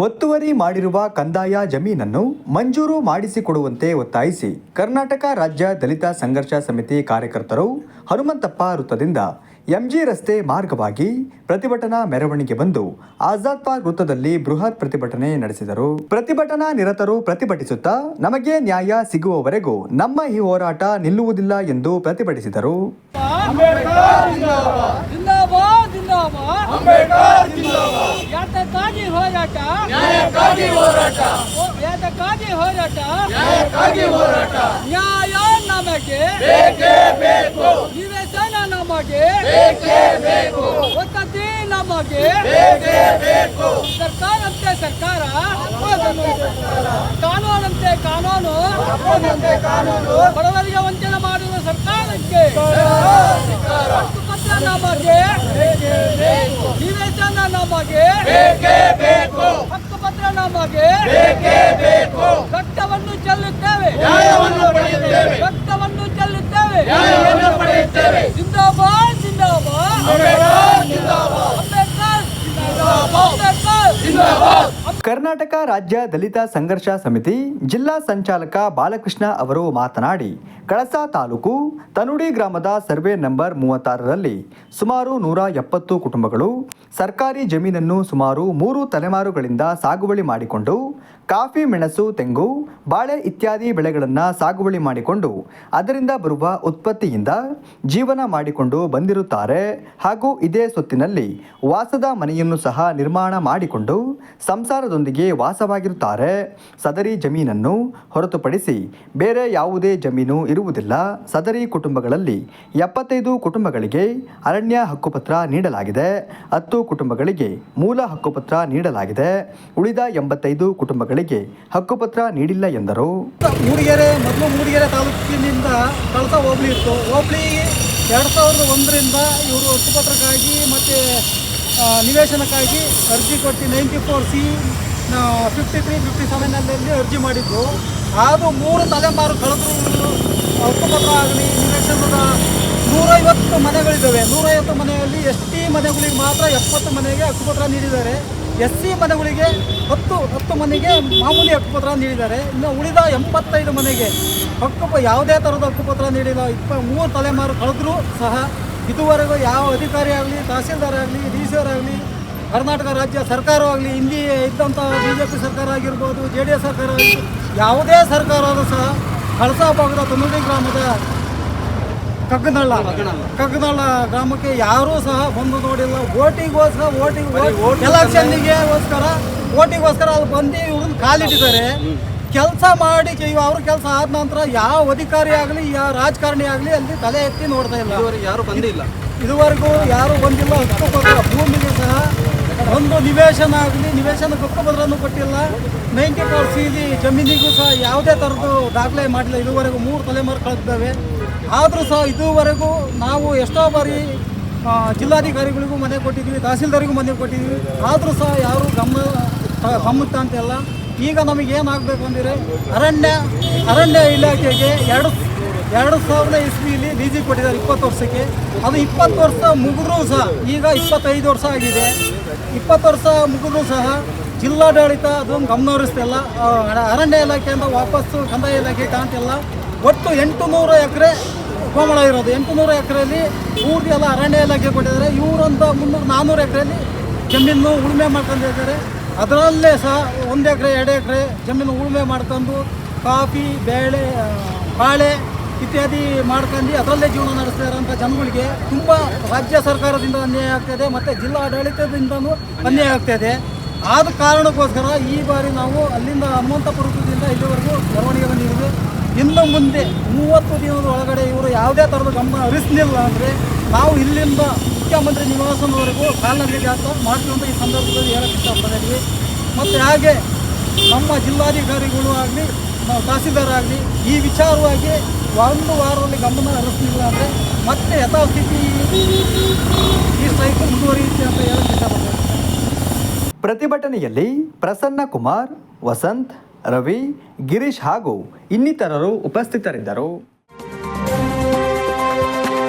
ಒತ್ತುವರಿ ಮಾಡಿರುವ ಕಂದಾಯ ಜಮೀನನ್ನು ಮಂಜೂರು ಮಾಡಿಸಿಕೊಡುವಂತೆ ಒತ್ತಾಯಿಸಿ ಕರ್ನಾಟಕ ರಾಜ್ಯ ದಲಿತ ಸಂಘರ್ಷ ಸಮಿತಿ ಕಾರ್ಯಕರ್ತರು ಹನುಮಂತಪ್ಪ ವೃತ್ತದಿಂದ ಎಂಜಿ ರಸ್ತೆ ಮಾರ್ಗವಾಗಿ ಪ್ರತಿಭಟನಾ ಮೆರವಣಿಗೆ ಬಂದು ಆಜಾದ್ ಪಾರ್ಕ್ ವೃತ್ತದಲ್ಲಿ ಬೃಹತ್ ಪ್ರತಿಭಟನೆ ನಡೆಸಿದರು. ಪ್ರತಿಭಟನಾ ನಿರತರು ಪ್ರತಿಭಟಿಸುತ್ತಾ ನಮಗೆ ನ್ಯಾಯ ಸಿಗುವವರೆಗೂ ನಮ್ಮ ಈ ಹೋರಾಟ ನಿಲ್ಲುವುದಿಲ್ಲ ಎಂದು ಪ್ರತಿಭಟಿಸಿದರು. ಯಾತಕ್ಕಾಗಿ ಹೋರಾಟ? ನ್ಯಾಯಕ್ಕಾಗಿ ಹೋರಾಟ. ಯಾತಕ್ಕಾಗಿ ಹೋರಾಟ? ನ್ಯಾಯಕ್ಕಾಗಿ ಹೋರಾಟ. ನ್ಯಾಯ ನಮಗೆ. ಬೇಕೇ ಬೇಕು. ನಿವೇಶನ ನಮಗೆ. ಬೇಕೇ ಬೇಕು. ವಸತಿ ನಮಗೆ. ಬೇಕೇ ಬೇಕು. ಸರ್ಕಾರಂತೆ ಸರ್ಕಾರ. ಕಾನೂನಂತೆ ಕಾನೂನು. ಕಾನೂನು. ಬಡವರಿಗೆ ವಂಚನೆ ಮಾಡುವ ಸರ್ಕಾರಕ್ಕೆ. ಹಕ್ಕುಪತ್ರ ನಮಗೆ. ನಮಗೆ ಬೇಕೇ ನಮಗೆ ಕರ್ನಾಟಕ ರಾಜ್ಯ ದಲಿತ ಸಂಘರ್ಷ ಸಮಿತಿ ಜಿಲ್ಲಾ ಸಂಚಾಲಕ ಬಾಲಕೃಷ್ಣ ಅವರು ಮಾತನಾಡಿ, ಕಳಸಾ ತಾಲೂಕು ತನುಡಿ ಗ್ರಾಮದ ಸರ್ವೆ ನಂಬರ್ ಮೂವತ್ತಾರರಲ್ಲಿ ಸುಮಾರು ನೂರ ಎಪ್ಪತ್ತು ಕುಟುಂಬಗಳು ಸರ್ಕಾರಿ ಜಮೀನನ್ನು ಸುಮಾರು ಮೂರು ತಲೆಮಾರುಗಳಿಂದ ಸಾಗುವಳಿ ಮಾಡಿಕೊಂಡು ಕಾಫಿ, ಮೆಣಸು, ತೆಂಗು, ಬಾಳೆ ಇತ್ಯಾದಿ ಬೆಳೆಗಳನ್ನು ಸಾಗುವಳಿ ಮಾಡಿಕೊಂಡು ಅದರಿಂದ ಬರುವ ಉತ್ಪತ್ತಿಯಿಂದ ಜೀವನ ಮಾಡಿಕೊಂಡು ಬಂದಿರುತ್ತಾರೆ. ಹಾಗೂ ಇದೇ ಸೊತ್ತಿನಲ್ಲಿ ವಾಸದ ಮನೆಯನ್ನು ಸಹ ನಿರ್ಮಾಣ ಮಾಡಿಕೊಂಡು ಸಂಸಾರದೊಂದಿಗೆ ವಾಸವಾಗಿರುತ್ತಾರೆ. ಸದರಿ ಜಮೀನನ್ನು ಹೊರತುಪಡಿಸಿ ಬೇರೆ ಯಾವುದೇ ಜಮೀನು ಇರುವುದಿಲ್ಲ. ಸದರಿ ಕುಟುಂಬಗಳಲ್ಲಿ ಎಪ್ಪತ್ತೈದು ಕುಟುಂಬಗಳಿಗೆ ಅರಣ್ಯ ಹಕ್ಕುಪತ್ರ ನೀಡಲಾಗಿದೆ. ಹತ್ತು ಕುಟುಂಬಗಳಿಗೆ ಮೂಲ ಹಕ್ಕುಪತ್ರ ನೀಡಲಾಗಿದೆ. ಉಳಿದ ಎಂಬತ್ತೈದು ಕುಟುಂಬಗಳಿಗೆ ಹಕ್ಕುಪತ್ರ ನೀಡಿಲ್ಲ ಎಂದರು. ಮೂಡಿಗೆರೆ, ಮೊದಲು ಮೂಡಿಗೆರೆ ತಾಲೂಕಿನಿಂದ ಕಳಸ ಹೋಬಳಿ ಇತ್ತು. ಹೋಬಳಿ ಎರಡು ಸಾವಿರದ ಒಂದರಿಂದ ಇವರು ಹಕ್ಕುಪತ್ರಕ್ಕಾಗಿ ಮತ್ತು ನಿವೇಶನಕ್ಕಾಗಿ ಅರ್ಜಿ ಕೊಟ್ಟು ninety four C fifty three fifty ಸೆವೆನಲ್ಲಿ ಅರ್ಜಿ ಮಾಡಿದ್ದು. ಆದರೂ ಮೂರು ತಲೆಮಾರು ಕಳೆದ್ರು ಹಕ್ಕುಪತ್ರ ಆಗಲಿ, ನಿವೇಶನದ ನೂರೈವತ್ತು ಮನೆಗಳಿದ್ದಾವೆ. ನೂರೈವತ್ತು ಮನೆಯಲ್ಲಿ ಎಸ್ ಮನೆಗಳಿಗೆ ಮಾತ್ರ ಎಪ್ಪತ್ತು ಮನೆಗೆ ಹಕ್ಕುಪತ್ರ ನೀಡಿದ್ದಾರೆ. ಎಸ್ ಸಿ ಮನೆಗಳಿಗೆ ಹತ್ತು ಹತ್ತು ಮನೆಗೆ ಮಾಮೂಲಿ ಹಕ್ಕುಪತ್ರ ನೀಡಿದ್ದಾರೆ. ಇನ್ನು ಉಳಿದ ಎಂಬತ್ತೈದು ಮನೆಗೆ ಹಕ್ಕು ಯಾವುದೇ ಥರದ ಹಕ್ಕುಪತ್ರ ನೀಡಿಲ್ಲ. ಇಪ್ಪ, ಮೂರು ತಲೆಮಾರು ಕಳೆದ್ರೂ ಸಹ ಇದುವರೆಗೂ ಯಾವ ಅಧಿಕಾರಿ ಆಗಲಿ, ತಹಸೀಲ್ದಾರ್ ಆಗಲಿ, ಡಿ ಸಿ ಆಗಲಿ, ಕರ್ನಾಟಕ ರಾಜ್ಯ ಸರ್ಕಾರವಾಗಲಿ ಹಿಂದಿ ಇದ್ದಂಥ ಬಿ ಜೆ ಪಿ ಸರ್ಕಾರ ಆಗಿರ್ಬೋದು, ಜೆ ಡಿ ಎಸ್ ಸರ್ಕಾರ ಯಾವುದೇ ಸರ್ಕಾರ ಸಹ ಕಳಸಾ ಭಾಗದ ತುಮಡಿ ಗ್ರಾಮದ ಕಗ್ಗನಳ್ಳ ಕಗ್ಗದಳ್ಳ ಗ್ರಾಮಕ್ಕೆ ಯಾರೂ ಸಹ ಬಂದು ನೋಡಿಲ್ಲ. ಓಟಿಗೋಸ್ಕರ ಓಟಿಗೆ ಎಲೆಕ್ಷನ್ನಿಗೆಗೋಸ್ಕರ ಓಟಿಗೋಸ್ಕರ ಅಲ್ಲಿ ಬಂದು ಇವ್ರನ್ನ ಕಾಲಿಟ್ಟಿದ್ದಾರೆ. ಕೆಲಸ ಮಾಡಿ ಅವ್ರ ಕೆಲಸ ಆದ ನಂತರ ಯಾವ ಅಧಿಕಾರಿ ಆಗಲಿ ಯಾವ ರಾಜಕಾರಣಿ ಆಗಲಿ ಅಲ್ಲಿ ತಲೆ ಎತ್ತಿ ನೋಡ್ತಾ ಇಲ್ಲ. ಯಾರು ಬಂದಿಲ್ಲ. ಇದುವರೆಗೂ ಯಾರು ಬಂದಿಲ್ಲ. ಭೂಮಿಗೆ ಸಹ ಒಂದು ನಿವೇಶನ ಆಗಲಿ ನಿವೇಶನ ಹಕ್ಕುಪತ್ರನೂ ಕೊಟ್ಟಿಲ್ಲ. ನೈಂಟಿ ಫೋರ್ ಸಿ ಜಮೀನಿಗೂ ಸಹ ಯಾವುದೇ ಥರದ್ದು ದಾಖಲೆ ಮಾಡಿಲ್ಲ. ಇದುವರೆಗೂ ಮೂರು ತಲೆಮಾರು ಕಳೆದಿದ್ದಾವೆ. ಆದರೂ ಸಹ ಇದುವರೆಗೂ ನಾವು ಎಷ್ಟೋ ಬಾರಿ ಜಿಲ್ಲಾಧಿಕಾರಿಗಳಿಗೂ ಮನೆ ಕೊಟ್ಟಿದ್ವಿ ತಹಸೀಲ್ದಾರಿಗೂ ಮನೆ ಕೊಟ್ಟಿದ್ವಿ. ಆದರೂ ಸಹ ಯಾರು ಗಮನ ಗಮ್ಮುತ್ತ ಅಂತಿಲ್ಲ. ಈಗ ನಮಗೆ ಏನಾಗಬೇಕು ಅಂದರೆ ಅರಣ್ಯ ಅರಣ್ಯ ಇಲಾಖೆಗೆ ಎರಡು ಎರಡು ಸಾವಿರದ ಇಸ್ವಿಲಿ ಲೀಜಿ ಕೊಟ್ಟಿದ್ದಾರೆ ಇಪ್ಪತ್ತು ವರ್ಷಕ್ಕೆ. ಅದು ಇಪ್ಪತ್ತು ವರ್ಷ ಮುಗಿದ್ರೂ ಸಹ, ಈಗ ಇಪ್ಪತ್ತೈದು ವರ್ಷ ಆಗಿದೆ. ಇಪ್ಪತ್ತು ವರ್ಷ ಮುಗಿದ್ರೂ ಸಹ ಜಿಲ್ಲಾಡಳಿತ ಅದೊಂದು ಗಮನ ಹರಿಸ್ತಿಲ್ಲ ಅರಣ್ಯ ಇಲಾಖೆಯಿಂದ ವಾಪಸ್ಸು ಕಂದಾಯ ಇಲಾಖೆ ಕಾಣ್ತಿಲ್ಲ. ಒಟ್ಟು ಎಂಟು ನೂರು ಎಕರೆ ಗೋಮಳ ಇರೋದು. ಎಂಟು ನೂರು ಎಕರೆಯಲ್ಲಿ ಪೂರ್ತಿ ಎಲ್ಲ ಅರಣ್ಯ ಇಲಾಖೆ ಕೊಟ್ಟಿದ್ದಾರೆ ಇವರಂತ ಮುನ್ನೂರು ನಾನ್ನೂರು ಎಕರೆಯಲ್ಲಿ ಜಮೀನು ಉಳುಮೆ ಮಾಡ್ಕೊಂಡಿದ್ದಾರೆ ಅದರಲ್ಲೇ ಸಹ ಒಂದು ಎಕರೆ, ಎರಡು ಎಕರೆ ಜಮೀನು ಉಳುಮೆ ಮಾಡ್ಕೊಂಡು ಕಾಫಿ, ಬೇಳೆ ಬಾಳೆ ಇತ್ಯಾದಿ ಮಾಡ್ಕೊಂಡು ಅದರಲ್ಲೇ ಜೀವನ ನಡೆಸ್ತಾ ಇರೋಂಥ ಜನಗಳಿಗೆ ತುಂಬ ರಾಜ್ಯ ಸರ್ಕಾರದಿಂದ ಅನ್ಯಾಯ ಆಗ್ತಾಯಿದೆ ಮತ್ತು ಜಿಲ್ಲಾ ಆಡಳಿತದಿಂದನೂ ಅನ್ಯಾಯ ಆಗ್ತಾಯಿದೆ ಆದ ಕಾರಣಕ್ಕೋಸ್ಕರ ಈ ಬಾರಿ ನಾವು ಅಲ್ಲಿಂದ ಹನುಮಂತಪುರದಿಂದ ಇಲ್ಲಿವರೆಗೂ ಮೆರವಣಿಗೆ ಬಂದಿದ್ದೀವಿ ಇನ್ನು ಮುಂದೆ ಮೂವತ್ತು ದಿನದ ಒಳಗಡೆ ಇವರು ಯಾವುದೇ ಥರದ ಗಮನ ಹರಿಸಲಿಲ್ಲ ಅಂದರೆ ನಾವು ಇಲ್ಲಿಂದ ಮುಖ್ಯಮಂತ್ರಿ ನಿವಾಸದವರೆಗೂ ಕಾಲ್ನಡಿಗೆ ಜಾತ ಮಾಡ್ತೀವಿ ಅಂತ ಈ ಸಂದರ್ಭದಲ್ಲಿ ಹೇಳಕ್ಕೆ ಇಷ್ಟಪಡ್ತೀವಿ ಮತ್ತು ಹಾಗೆ ನಮ್ಮ ಜಿಲ್ಲಾಧಿಕಾರಿಗಳು ಆಗಲಿ ನಾವು ತಹಸೀಲ್ದಾರ್ ಆಗಲಿ ಈ ವಿಚಾರವಾಗಿ ಒಂದು ವಾರದಲ್ಲಿ ಗಮನ ಹರಿಸಲಿಲ್ಲ ಅಂದರೆ ಮತ್ತೆ ಯಥಾಸ್ಥಿತಿ ಈ ಸ್ಟ್ರೈಕ್ ಮುಂದುವರಿಯುತ್ತೆ ಅಂತ ಹೇಳಕ್ಕೆ ಇಷ್ಟಪಡ್ತೇನೆ ಪ್ರತಿಭಟನೆಯಲ್ಲಿ ಪ್ರಸನ್ನ ಕುಮಾರ್, ವಸಂತ್ ರವಿ ಗಿರೀಶ್ ಹಾಗೂ ಇನ್ನಿತರರು ಉಪಸ್ಥಿತರಿದ್ದರು.